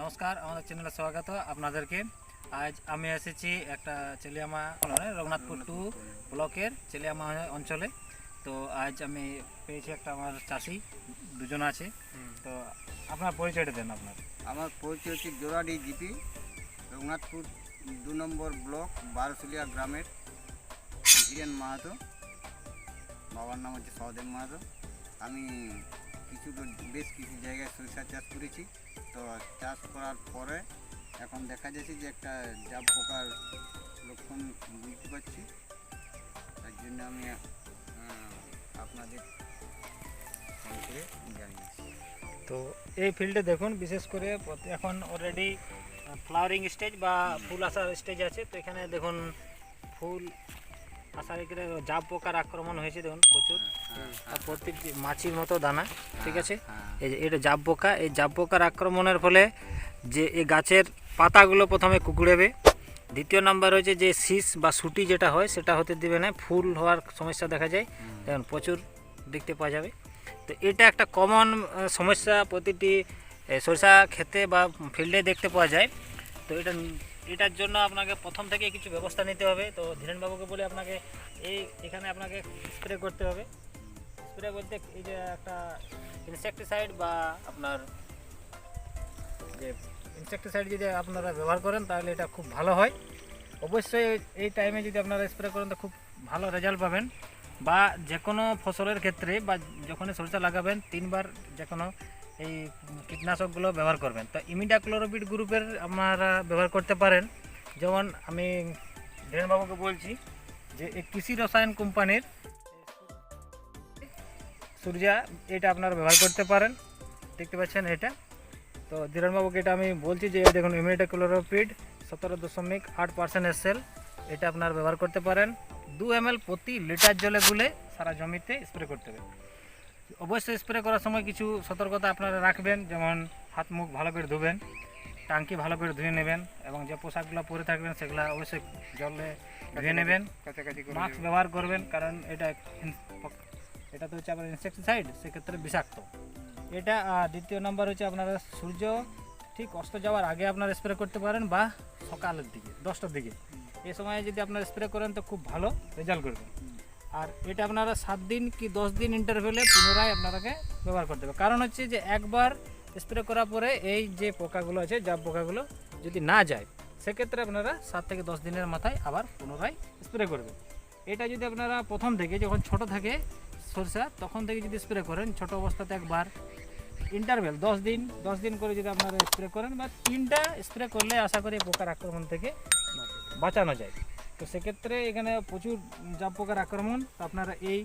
নমস্কার আমাদের চ্যানেলে স্বাগত আপনাদেরকে। আজ আমি এসেছি একটা চেলিয়ামা রঘুনাথপুর টু ব্লকের চেলিয়ামা অঞ্চলে। তো আজ আমি পেয়েছি একটা আমার চাষি দুজন আছে। তো আপনার পরিচয়টা দেন আপনার। আমার পরিচয় হচ্ছে জোড়াডি জিপি রঘুনাথপুর দু নম্বর ব্লক বারসুলিয়া গ্রামের ধীরেন মাহাতো। বাবার নাম হচ্ছে সহদেব মাহাতো। আমি কিছু বেশ কিছু জায়গায় সরিষা চাষ করেছি। তো চাষ করার পরে এখন দেখা যাচ্ছে যে একটা জাব পোকার লক্ষণ বুঝতে পারছি। তার জন্য আমি আপনাদের তো এই ফিল্ডে দেখুন বিশেষ করে এখন অলরেডি ফ্লাওয়ারিং স্টেজ বা ফুল আসার স্টেজ আছে। তো এখানে দেখুন ফুল আসার জাব পোকার আক্রমণ হয়েছে দেখুন প্রচুর। আর প্রত্যেকটি মাছির মতো দানা ঠিক আছে? হ্যাঁ। এই যে এটা জাব পোকা এই জাব পোকার আক্রমণের ফলে যে এই গাছের পাতাগুলো প্রথমে কুকুড়েবে। দ্বিতীয় নাম্বার হচ্ছে যে শীষ বা সুটি যেটা হয় সেটা হতে দেবে না ফুল হওয়ার সমস্যা দেখা যায়। দেখুন প্রচুর দেখতে পাওয়া যাবে। তো এটা একটা কমন সমস্যা প্রতিটি সরিষা ক্ষেতে বা ফিল্ডে দেখতে পাওয়া যায়। তো এটা এটার জন্য আপনাকে প্রথম থেকে কিছু ব্যবস্থা নিতে হবে। তো ধীরেনবাবুকে বলে আপনাকে এই এখানে আপনাকে স্প্রে করতে হবে। স্প্রে বলতে এই যে একটা ইনসেকটিসাইড বা আপনার যে ইনসেকটিসাইড যদি আপনারা ব্যবহার করেন, তাহলে এটা খুব ভালো হয়। অবশ্যই এই- টাইমে যদি আপনারা স্প্রে করেন, তো খুব ভালো রেজাল্ট পাবেন। বা যে কোনো ফসলের ক্ষেত্রে বা যখনই সরিষা লাগাবেন, তিনবার যে কোনো এই কীটনাশকগুলো ব্যবহার করবেন। তো ইমিডা ক্লোরোবিড গ্রুপের আপনারা ব্যবহার করতে পারেন। যেমন আমি ধীরেনবাবুকে বলছি যে, এই কৃষি রসায়ন কোম্পানির সূর্যা এটা আপনারা ব্যবহার করতে পারেন। দেখতে পাচ্ছেন এটা। তো ধীরেনবাবুকে এটা আমি বলছি যে দেখুন ইমিডিয়া ক্লোরোপিড সতেরো দশমিক আট পার্সেন্ট এসেল এটা আপনারা ব্যবহার করতে পারেন। দু এম প্রতি লিটার জলে গুলে সারা জমিতে স্প্রে করতে হবে। অবশ্যই স্প্রে করার সময় কিছু সতর্কতা আপনারা রাখবেন যেমন হাত মুখ ভালো করে ধুবেন টাঙ্কি ভালো করে ধুয়ে নেবেন এবং যে পোশাকগুলো পরে থাকবেন সেগুলো অবশ্যই জলে ধুয়ে নেবেন। মাস্ক ব্যবহার করবেন কারণ এটা এটা তো হচ্ছে আপনার ইনসেকটিসাইড সেক্ষেত্রে বিষাক্ত। এটা দ্বিতীয় নাম্বার হচ্ছে আপনারা সূর্য, ঠিক অস্ত যাওয়ার আগে আপনারা স্প্রে করতে পারেন বা সকালের দিকে, দশটার দিকে। এই সময় যদি আপনারা স্প্রে করেন তো খুব ভালো রেজাল্ট করবেন আর এটা আপনারা সাত দিন কি দশ দিন ইন্টারভেলে পুনরায় আপনারাকে ব্যবহার করতে হবে। কারণ হচ্ছে যে একবার স্প্রে করার পরে এই যে পোকাগুলো আছে জাব পোকাগুলো যদি না যায়, সেক্ষেত্রে আপনারা সাত থেকে দশ দিনের মাথায় আবার পুনরায় স্প্রে করবেন। এটা যদি আপনারা প্রথম থেকে, যখন ছোট থাকে সরষা তখন থেকে যদি স্প্রে করেন, ছোট অবস্থাতে একবার ইন্টারভেল দশ দিন দশ দিন করে যদি আপনারা স্প্রে করেন, বা তিনটা স্প্রে করলে আশা করি পোকার আক্রমণ থেকে বাঁচানো যায়। তো সেক্ষেত্রে এখানে প্রচুর জাব পোকার আক্রমণ, তো আপনারা এই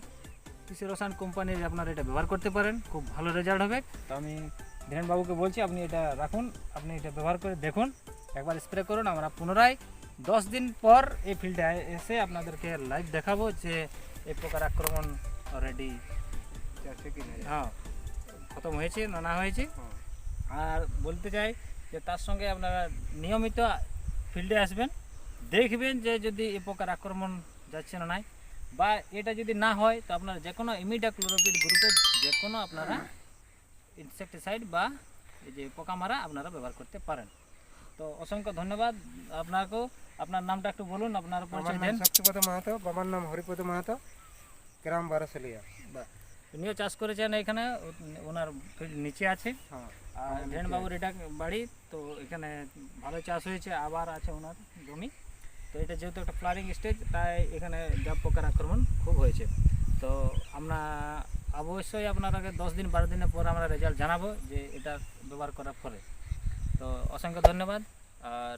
কৃষি রসায়ন কোম্পানির আপনারা এটা ব্যবহার করতে পারেন, খুব ভালো রেজাল্ট হবে। তো আমি ধীরেনবাবুকে বলছি, আপনি এটা রাখুন, আপনি এটা ব্যবহার করে দেখুন, একবার স্প্রে করুন, আমরা পুনরায় দশ দিন পর এই ফিল্ডে এসে আপনাদেরকে লাইভ দেখাবো যে এই প্রকার আক্রমণ অলরেডি হ্যাঁ খতম হয়েছে না না হয়েছে। হ্যাঁ। আর বলতে চাই যে তার সঙ্গে আপনারা নিয়মিত ফিল্ডে আসবেন দেখবেন যে যদি এই প্রকার আক্রমণ যাচ্ছে না নাই বা এটা যদি না হয় তো আপনারা যে কোনো ইমিডা ক্লোরোপিড গ্রুপের যে কোনো আপনারা ইনসেকটিসাইড বা এই যে পোকা মারা আপনারা ব্যবহার করতে পারেন। তো অসংখ্য ধন্যবাদ আপনাকেও। আপনার নামটা একটু বলুন আপনার পরিচয় দেন। শক্তিপদ মাহাতো বাবার নাম হরিপদ মাহাতো। গ্রাম বারোসলিয়া। উনিও চাষ করেছেন এখানে ওনার নিচে আছে। হ্যাঁ। আর ধীরেনবাবুর এটা বাড়ি তো এখানে ভালো চাষ হয়েছে আবার আছে ওনার জমি। তো এটা যেহেতু একটা ফ্লারিং স্টেজ তাই এখানে জাব পোকার আক্রমণ খুব হয়েছে। তো আমরা অবশ্যই আপনারাকে দশ দিন বারো দিনের পর আমরা রেজাল্ট জানাব যে এটা ব্যবহার করার পরে। তো অসংখ্য ধন্যবাদ আর